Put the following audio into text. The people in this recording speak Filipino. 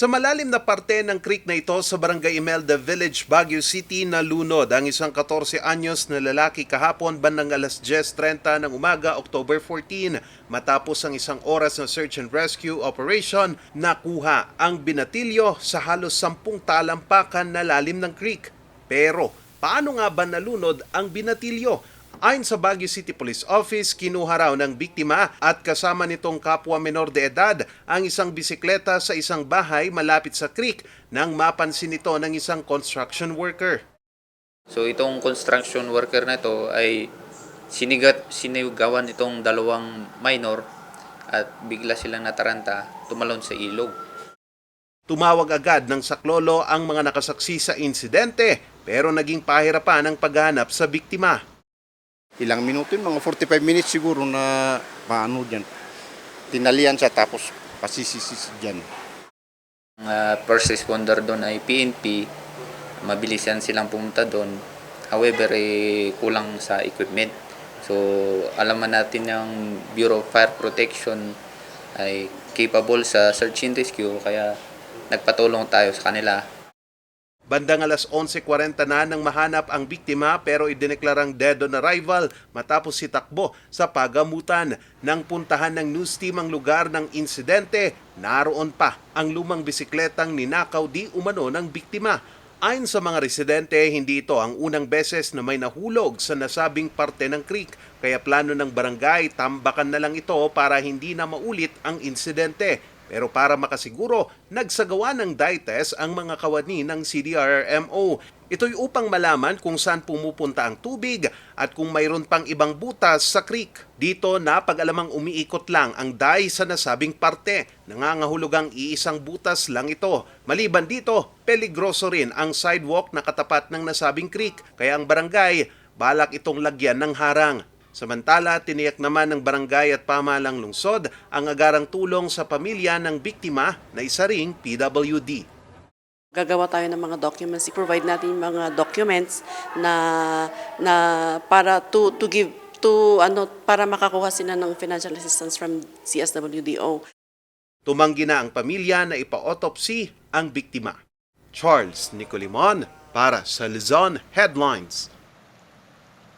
Sa malalim na parte ng creek na ito sa Barangay Imelda Village, Baguio City, nalunod ang isang 14 anyos na lalaki kahapon bandang alas 10.30 ng umaga, October 14. Matapos ang isang oras na search and rescue operation, nakuha ang binatilyo sa halos 10 talampakan na lalim ng creek. Pero paano nga ba nalunod ang binatilyo? Ayon sa Baguio City Police Office, kinuha raw ng biktima at kasama nitong kapwa menor de edad ang isang bisikleta sa isang bahay malapit sa creek nang mapansin ito ng isang construction worker. So itong construction worker na ito ay sinigat sinigawan itong dalawang minor at bigla silang nataranta tumalon sa ilog. Tumawag agad ng saklolo ang mga nakasaksi sa insidente pero naging pahirapan ang paghahanap sa biktima. Ilang minuto yun, mga 45 minutes siguro na paano dyan. Tinalian siya tapos pasisisis dyan. Ang ah, first responder doon ay PNP. Mabilis yan silang pumunta doon. However, eh, kulang sa equipment. So, alaman natin yung Bureau of Fire Protection ay capable sa search and rescue kaya nagpatulong tayo sa kanila Bandang alas 11.40 na nang mahanap ang biktima pero idineklarang dead on arrival matapos sitakbo sa pagamutan. Nang puntahan ng news team ang lugar ng insidente, naroon pa ang lumang bisikletang ninakaw di umano ng biktima. Ayon sa mga residente, hindi ito ang unang beses na may nahulog sa nasabing parte ng creek. Kaya plano ng barangay, tambakan na lang ito para hindi na maulit ang insidente. Pero para makasiguro, nagsagawa ng dye test ang mga kawani ng CDRRMO. Ito'y upang malaman kung saan pumupunta ang tubig at kung mayroon pang ibang butas sa creek. Dito napag-alamang umiikot lang ang dye sa nasabing parte. Nangangahulugang iisang butas lang ito. Maliban dito, peligroso rin ang sidewalk na katapat ng nasabing creek. Kaya ang barangay, balak itong lagyan ng harang. Samantala, tiniyak naman ng barangay at pamalang lungsod ang agarang tulong sa pamilya ng biktima na isa ring PWD. Gagawa tayo ng mga documents, i-provide natin mga documents na na para to to give to ano para makakuha sila ng financial assistance from CSWDO. Tumanggi na ang pamilya na ipa-autopsy ang biktima. Charles Nicolimon para sa Luzon Headlines.